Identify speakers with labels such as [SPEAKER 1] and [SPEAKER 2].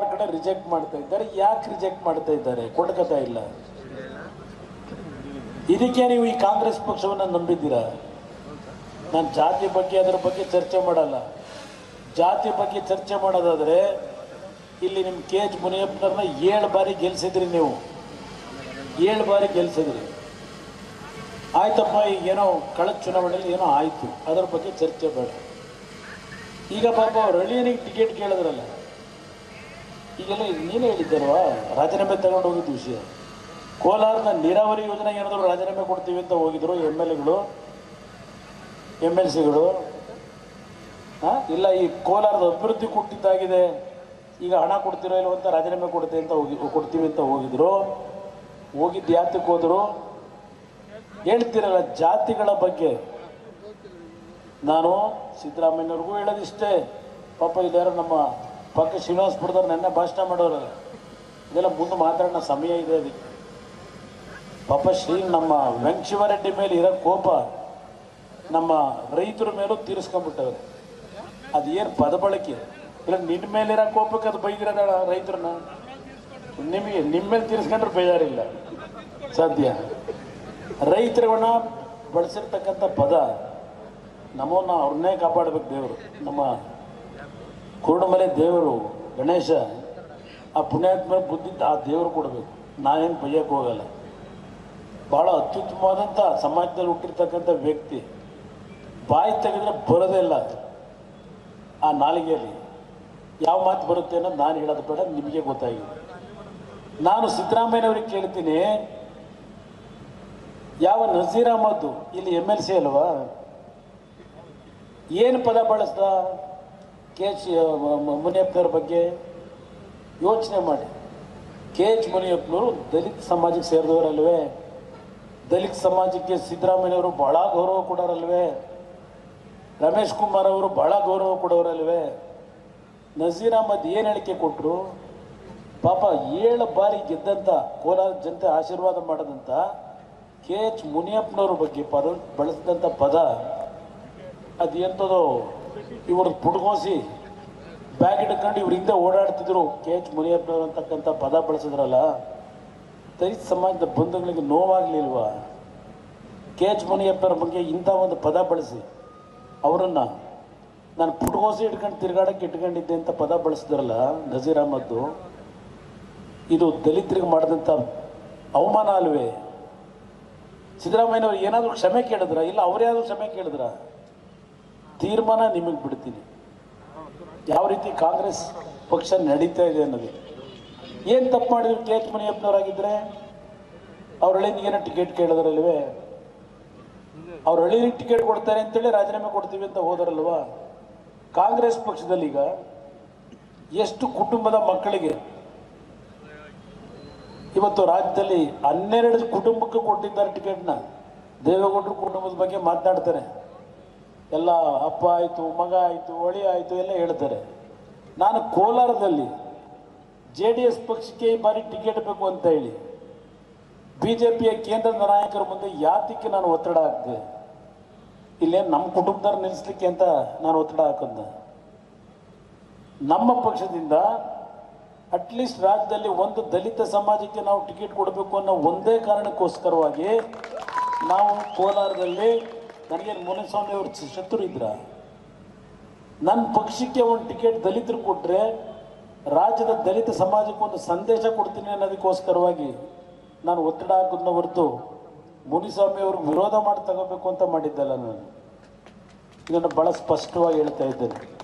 [SPEAKER 1] ಕಡೆ ರಿಜೆಕ್ಟ್ ಮಾಡ್ತಾ ಇದ್ದಾರೆ. ಯಾಕೆ ರಿಜೆಕ್ಟ್ ಮಾಡ್ತಾ ಇದ್ದಾರೆ? ಕೊಡ್ಕತಾ ಇಲ್ಲ. ಇದಕ್ಕೆ ನೀವು ಈ ಕಾಂಗ್ರೆಸ್ ಪಕ್ಷವನ್ನು ನಂಬಿದ್ದೀರಾ? ನಾನು ಜಾತಿ ಬಗ್ಗೆ, ಅದರ ಬಗ್ಗೆ ಚರ್ಚೆ ಮಾಡಲ್ಲ. ಜಾತಿ ಬಗ್ಗೆ ಚರ್ಚೆ ಮಾಡೋದಾದರೆ ಇಲ್ಲಿ ನಿಮ್ಮ ಕೆ ಎಚ್ ಮುನಿಯಪ್ಪನವ್ರನ್ನ ಏಳು ಬಾರಿ ಗೆಲ್ಸಿದ್ರಿ ನೀವು. ಏಳು ಬಾರಿ ಗೆಲ್ಸಿದ್ರಿ. ಆಯ್ತಪ್ಪ, ಈಗ ಏನೋ ಕಳೆದ ಚುನಾವಣೆಯಲ್ಲಿ ಏನೋ ಆಯಿತು. ಅದರ ಬಗ್ಗೆ ಚರ್ಚೆ ಬೇಡ. ಈಗ ಪಾಪ ಅವ್ರು ಹಳ್ಳಿಯನಿಗೆ ಟಿಕೆಟ್ ಕೇಳಿದ್ರಲ್ಲ. ಈಗೆಲ್ಲ ನೀನೇ ಹೇಳಿದ್ದಲ್ವಾ ರಾಜೀನಾಮೆ ತಗೊಂಡು ಹೋಗಿದ್ದು ವಿಷಯ. ಕೋಲಾರದ ನೀರಾವರಿ ಯೋಜನೆ ಏನಾದರೂ ರಾಜೀನಾಮೆ ಕೊಡ್ತೀವಿ ಅಂತ ಹೋಗಿದ್ರು ಎಂ ಎಲ್ ಎಗಳು, ಎಂ ಎಲ್ ಸಿಗಳು. ಇಲ್ಲ, ಈ ಕೋಲಾರದ ಅಭಿವೃದ್ಧಿ ಕೊಟ್ಟಿದ್ದಾಗಿದೆ. ಈಗ ಹಣ ಕೊಡ್ತಿರೋ ಇಲ್ಲವಂತ ಅಂತ ರಾಜೀನಾಮೆ ಕೊಡ್ತೀವಿ ಅಂತ ಹೋಗಿ, ಕೊಡ್ತೀವಿ ಅಂತ ಹೋಗಿದ್ರು. ಹೋಗಿದ್ದ ಯಾತಕ್ಕೆ ಹೋದರು? ಹೇಳ್ತಿರಲ್ಲ ಜಾತಿಗಳ ಬಗ್ಗೆ. ನಾನು ಸಿದ್ದರಾಮಯ್ಯವ್ರಿಗೂ ಹೇಳೋದಿಷ್ಟೇ. ಪಾಪ ಇದ್ಯಾರೋ ನಮ್ಮ ಪಕ್ಕ ಶ್ರೀನಿವಾಸಪುರದವ್ರು ನೆನ್ನೆ ಭಾಷಣ ಮಾಡೋರು. ಇದೆಲ್ಲ ಮುಂದೆ ಮಾತಾಡೋಣ ಸಮಯ ಇದೆ ಅದಕ್ಕೆ ಪಾಪ ಶ್ರೀ ನಮ್ಮ ವೆಂಕಶಿವರೆಡ್ಡಿ ಮೇಲೆ ಇರೋ ಕೋಪ ನಮ್ಮ ರೈತರ ಮೇಲೂ ತೀರಿಸ್ಕೊಂಡ್ಬಿಟ್ಟವ್ರೆ. ಅದು ಏನು ಪದ ಬಳಕೆ ಇಲ್ಲ ನಿನ್ನ ಮೇಲಿರೋ ಕೋಪಕ್ಕೆ ಅದು ಬೈದಿರೋದ ರೈತರನ್ನ? ನಿಮಗೆ ನಿಮ್ಮ ಮೇಲೆ ತೀರಿಸ್ಕೊಂಡ್ರೆ ಬೇಜಾರಿಲ್ಲ. ಸದ್ಯ ರೈತರುಗಳನ್ನ ಬಳಸಿರ್ತಕ್ಕಂಥ ಪದ ನಮ್ಮನ್ನ ಅವ್ರನ್ನೇ ಕಾಪಾಡಬೇಕು ದೇವರು. ನಮ್ಮ ಕುರುಡಮಲೆ ದೇವರು, ಗಣೇಶ, ಆ ಪುಣ್ಯಾತ್ಮ ಬುದ್ಧಿ ಆ ದೇವರು ಕೊಡಬೇಕು. ನಾನೇನು ಬೈಯಕ್ಕೆ ಹೋಗಲ್ಲ. ಭಾಳ ಅತ್ಯುತ್ತಮವಾದಂಥ ಸಮಾಜದಲ್ಲಿ ಹುಟ್ಟಿರ್ತಕ್ಕಂಥ ವ್ಯಕ್ತಿ. ಬಾಯಿ ತೆಗೆದ್ರೆ ಬರೋದೇ ಇಲ್ಲ ಆ ನಾಲಿಗೆಯಲ್ಲಿ ಯಾವ ಮಾತು ಬರುತ್ತೆ ಅನ್ನೋದು ನಾನು ಹೇಳೋದು ಬೇಡ, ನಿಮಗೆ ಗೊತ್ತಾಗಿದೆ. ನಾನು ಸಿದ್ದರಾಮಯ್ಯನವ್ರಿಗೆ ಕೇಳ್ತೀನಿ, ಯಾವ ನಜೀರ್ ಇಲ್ಲಿ ಎಂ ಎಲ್ ಸಿ ಅಲ್ವಾ? ಏನು ಪದ ಬಳಸ್ದ? ಕೆ ಎಚ್ ಮುನಿಯಪ್ಪನವ್ರ ಬಗ್ಗೆ ಯೋಚನೆ ಮಾಡಿ. ಕೆ ಎಚ್ ಮುನಿಯಪ್ಪನವರು ದಲಿತ ಸಮಾಜಕ್ಕೆ ಸೇರಿದವರಲ್ವೇ? ದಲಿತ ಸಮಾಜಕ್ಕೆ ಸಿದ್ದರಾಮಯ್ಯವರು ಬಹಳ ಗೌರವ ಕೊಡೋರಲ್ವೇ? ರಮೇಶ್ ಕುಮಾರ್ ಅವರು ಬಹಳ ಗೌರವ ಕೊಡೋರಲ್ವೇ? ನಜೀರ್ ಅಹಮದ್ ಏನು ಹೇಳಿಕೆ ಕೊಟ್ಟರು ಪಾಪ ಏಳು ಬಾರಿ ಗೆದ್ದಂಥ ಕೋಲಾರ ಜನತೆ ಆಶೀರ್ವಾದ ಮಾಡಿದಂಥ ಕೆ ಎಚ್ ಮುನಿಯಪ್ಪನವ್ರ ಬಗ್ಗೆ ಪದ ಬಳಸಿದಂಥ ಪದ, ಅದು ಎಂಥದೋ ಇವ್ರದ್ದು ಪುಡ್ಗೋಸಿ ಬ್ಯಾಗ್ ಇಟ್ಕೊಂಡು ಇವ್ರ ಹಿಂದೆ ಓಡಾಡ್ತಿದ್ರು ಕೆ ಎಚ್ ಮುನಿಯಪ್ಪನವ್ರು ಅಂತಕ್ಕಂಥ ಪದ ಬಳಸಿದ್ರಲ್ಲ, ದಲಿತ ಸಮಾಜದ ಬಂಧುಗಳಿಗೆ ನೋವಾಗಲಿಲ್ವಾ? ಕೆ ಎಚ್ ಮುನಿಯಪ್ಪನವ್ರ ಬಗ್ಗೆ ಇಂಥ ಒಂದು ಪದ ಬಳಸಿ, ಅವರನ್ನು ನಾನು ಪುಟ್ಗೋಸಿ ಇಟ್ಕೊಂಡು ತಿರ್ಗಾಡಕ್ಕೆ ಇಟ್ಕೊಂಡಿದ್ದೆ ಅಂತ ಪದ ಬಳಸಿದ್ರಲ್ಲ ನಜೀರ್ ಅಹಮದ್ದು ಇದು ದಲಿತರಿಗೆ ಮಾಡಿದಂಥ ಅವಮಾನ ಅಲ್ವೇ? ಸಿದ್ದರಾಮಯ್ಯನವ್ರು ಏನಾದರೂ ಕ್ಷಮೆ ಕೇಳಿದ್ರ? ಇಲ್ಲ ಅವರೇ ಕ್ಷಮೆ ಕೇಳಿದ್ರ? ತೀರ್ಮಾನ ನಿಮಗೆ ಬಿಡ್ತೀನಿ. ಯಾವ ರೀತಿ ಕಾಂಗ್ರೆಸ್ ಪಕ್ಷ ನಡೀತಾ ಇದೆ ಅನ್ನೋದು. ಏನು ತಪ್ಪು ಮಾಡಿದ್ರು ಕೆ ಎಚ್ ಮುನಿಯಪ್ಪನವರಾಗಿದ್ದರೆ ಅವ್ರ ಹಳ್ಳಿಗೆ ಏನೋ ಟಿಕೆಟ್ ಕೇಳಿದ್ರಲ್ವೇ? ಅವ್ರ ಹಳ್ಳಿಗೆ ಟಿಕೆಟ್ ಕೊಡ್ತಾರೆ ಅಂತೇಳಿ ರಾಜೀನಾಮೆ ಕೊಡ್ತೀವಿ ಅಂತ ಹೋದರಲ್ವಾ? ಕಾಂಗ್ರೆಸ್ ಪಕ್ಷದಲ್ಲಿ ಈಗ ಎಷ್ಟು ಕುಟುಂಬದ ಮಕ್ಕಳಿಗೆ ಇವತ್ತು ರಾಜ್ಯದಲ್ಲಿ ಹನ್ನೆರಡು ಕುಟುಂಬಕ್ಕೆ ಕೊಟ್ಟಿದ್ದಾರೆ ಟಿಕೆಟ್ನ. ದೇವೇಗೌಡರು ಕುಟುಂಬದ ಬಗ್ಗೆ ಮಾತನಾಡ್ತಾರೆ. ಎಲ್ಲ ಅಪ್ಪ ಆಯಿತು, ಮಗ ಆಯಿತು ಒಳಿ ಆಯಿತು ಎಲ್ಲ ಹೇಳ್ತಾರೆ. ನಾನು ಕೋಲಾರದಲ್ಲಿ ಜೆ ಡಿ ಎಸ್ ಪಕ್ಷಕ್ಕೆ ಈ ಬಾರಿ ಟಿಕೆಟ್ ಬೇಕು ಅಂತ ಹೇಳಿ ಬಿ ಜೆ ಪಿಯ ಕೇಂದ್ರದ ನಾಯಕರ ಮುಂದೆ ಯಾತಕ್ಕೆ ನಾನು ಒತ್ತಡ ಹಾಕಿದೆ? ಇಲ್ಲೇ ನಮ್ಮ ಕುಟುಂಬದವ್ರು ನಿಲ್ಲಿಸ್ಲಿಕ್ಕೆ ಅಂತ ನಾನು ಒತ್ತಡ ಹಾಕಿದ್ದೆ ನಮ್ಮ ಪಕ್ಷದಿಂದ ಅಟ್ಲೀಸ್ಟ್ ರಾಜ್ಯದಲ್ಲಿ ಒಂದು ದಲಿತ ಸಮಾಜಕ್ಕೆ ನಾವು ಟಿಕೆಟ್ ಕೊಡಬೇಕು ಅನ್ನೋ ಒಂದೇ ಕಾರಣಕ್ಕೋಸ್ಕರವಾಗಿ ನಾವು ಕೋಲಾರದಲ್ಲಿ ನನಗೆ ಮುನಿಸ್ವಾಮಿ ಅವ್ರ ಶತ್ರು ಇದ್ರ. ನನ್ನ ಪಕ್ಷಕ್ಕೆ ಒಂದು ಟಿಕೆಟ್ ದಲಿತರು ಕೊಟ್ಟರೆ ರಾಜ್ಯದ ದಲಿತ ಸಮಾಜಕ್ಕೆ ಒಂದು ಸಂದೇಶ ಕೊಡ್ತೀನಿ ಅನ್ನೋದಕ್ಕೋಸ್ಕರವಾಗಿ ನಾನು ಒತ್ತಡ ಹಾಕೋದನ್ನ ಹೊರತು ಮುನಿಸ್ವಾಮಿ ಅವ್ರಿಗೆ ವಿರೋಧ ಮಾಡಿ ತಗೋಬೇಕು ಅಂತ ಮಾಡಿದ್ದಲ್ಲ ನಾನು. ಇದನ್ನು ಭಾಳ ಸ್ಪಷ್ಟವಾಗಿ ಹೇಳ್ತಾ ಇದ್ದೇನೆ.